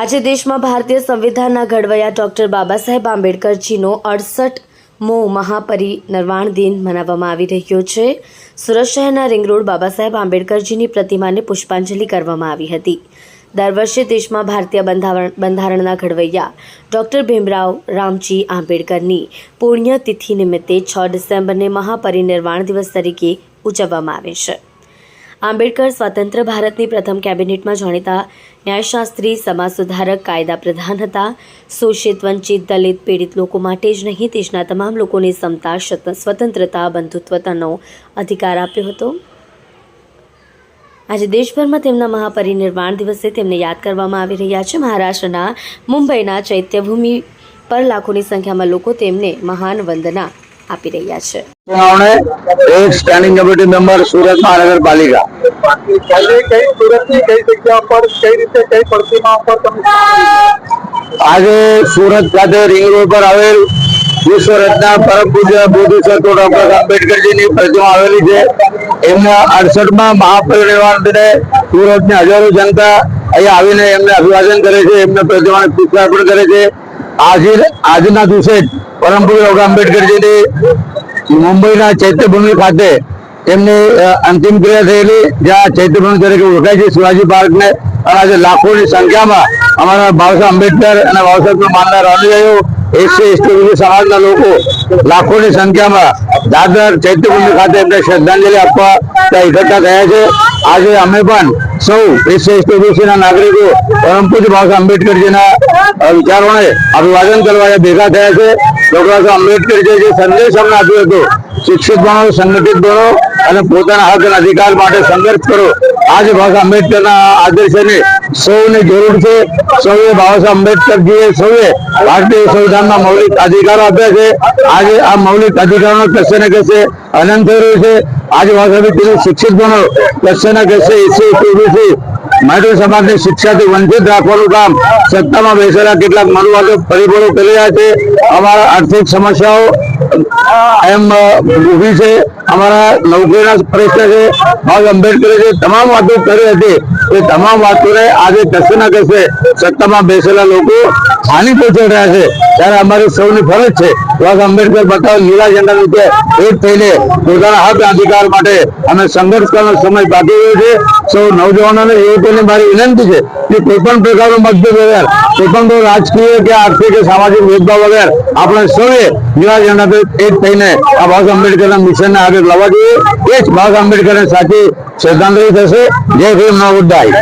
આજે દેશમાં ભારતીય સંવિધાનના ઘડવૈયા ડોક્ટર બાબા સાહેબ આંબેડકરજીનો અડસઠ મો મહાપરિનિર્વાણ દિન મનાવવામાં આવી રહ્યો છે. સુરત શહેરના રિંગ રોડ બાબા સાહેબ આંબેડકરજીની પ્રતિમાને પુષ્પાંજલિ કરવામાં આવી હતી. દર વર્ષે દેશમાં ભારતીય બંધારણ, બંધારણના ઘડવૈયા ડોક્ટર ભીમરાવ રામજી આંબેડકરની પુણ્યતિથિ નિમિત્તે છ ડિસેમ્બરને મહાપરિનિર્વાણ દિવસ તરીકે ઉજવવામાં આવે છે. આંબેડકર સ્વતંત્ર ભારતની પ્રથમ કેબિનેટમાં જાણીતા ન્યાયશાસ્ત્રી, સમાજ સુધારક, કાયદા પ્રધાન હતા. શોષિત, વંચિત, દલિત, પીડિત લોકો માટે જ નહીં, દેશના તમામ લોકોને સમતા સ્વતંત્રતા, બંધુત્વતાનો અધિકાર આપ્યો હતો. આજે દેશભરમાં તેમના મહાપરિનિર્વાણ દિવસે તેમને યાદ કરવામાં આવી રહ્યા છે. મહારાષ્ટ્રના મુંબઈના ચૈત્યભૂમિ પર લાખોની સંખ્યામાં લોકો તેમને મહાન વંદના આપી રહ્યા છે. એક સ્ટેન્ડિંગ કમિટી મેમ્બર સુરત મહાનગરપાલિકા. આજે સુરત ખાતે રિંગ રોડ પર આવેલ વિશ્વ રત્ના પરમ પૂજ્ય બોધુસર તો ડોક્ટર આંબેડકરજીની પ્રતિમા આવેલી છે. એમના અડસઠમાં મહાપરિનિર્વાણને સુરતની હજારો જનતા અહીંયા આવીને એમને અભિવાદન કરે છે. એમને પ્રતિમાને પુષ્પાર્પણ કરે છે. આજે આજના દિવસે પરમ પૂજ્ય આંબેડકરજીની મુંબઈના ચૈત્યભૂમિ ખાતે એમની અંતિમ ક્રિયા થયેલી, જ્યાં ચૈત્યભૂમિ તરીકે ઓળખાય છે. શિવાજી પાર્કને અને આજે લાખોની સંખ્યામાં અમારા બાબાસાહેબ આંબેડકર અને બાબાસાહેબના માનનાર અનુયાયીઓ એસટી ઓબીસી સમાજના લોકો લાખોની સંખ્યામાં દાદર ચૈત્યભૂમિ ખાતે એમને શ્રદ્ધાંજલિ આપવા ત્યાં એકઠા થયા છે. આજે અમે પણ સૌ એસસી નાગરિકો પરમ પૂજ્ય બાબા આંબેડકરજીના વિચારોને અભિવાદન કરવા ભેગા થયા છે. ડોક્ટર આંબેડકરજીએ જે સંદેશ અમને આપ્યો હતો, શિક્ષિત બનો, સંગઠિત બનો અને પોતાના હક અધિકાર માટે સંઘર્ષ કરો. આજે બાબા આંબેડકરના આદર્શને સૌને જરૂર છે. સૌએ બાબા સાહેબ આંબેડકરજીએ સૌએ ભારતીય સંવિધાનમાં મૌલિક અધિકારો આપ્યા છે. આજે આ મૌલિક અધિકારોનો કશે ને કશે અનંત થઈ રહ્યું છે. આજે સાહેબે શિક્ષિત બનો કશે ને કશે એસી ઓબીસી સમાજની શિક્ષાથી વંચિત રાખવાનું કામ સત્તામાં બેસેલા કેટલાક મનુવાદો પરિબળો કરી રહ્યા છે. અમારા આર્થિક સમસ્યાઓ એમ ઊભી છે. અમારા નોકરીના પ્રશ્ન છે, બાબા આંબેડકરે જે તમામ વાતો કરી હતી, એ તમામ વાતોને આજે કશે ના કશે સત્તામાં બેસેલા લોકો હાનિ પહોંચાડી રહ્યા છે. ત્યારે અમારી સૌની ફરજ છે, બાબા આંબેડકર બતાવે લીલા ઝંડા નીચે એક થઈને પોતાના હક અધિકાર માટે અમે સંઘર્ષ કરવાનો સમય બાકી રહ્યો છે. સૌ નવજવાનોને યુવકોને મારી વિનંતી છે કે કોઈ પણ પ્રકારનો મતભેદ વગર કોઈ પણ રાજકીય કે આર્થિક કે સામાજિક ભેદભાવ વગર આપણે સૌએ લીલા ઝંડા એક થઈને આ બાબા આંબેડકરના મિશનને આગળ લાવવા જોઈએ એ જ બાબા આંબેડકરને સાચી શ્રદ્ધાંજલિ થશે જય ભીમ નવ બુદ્ધાય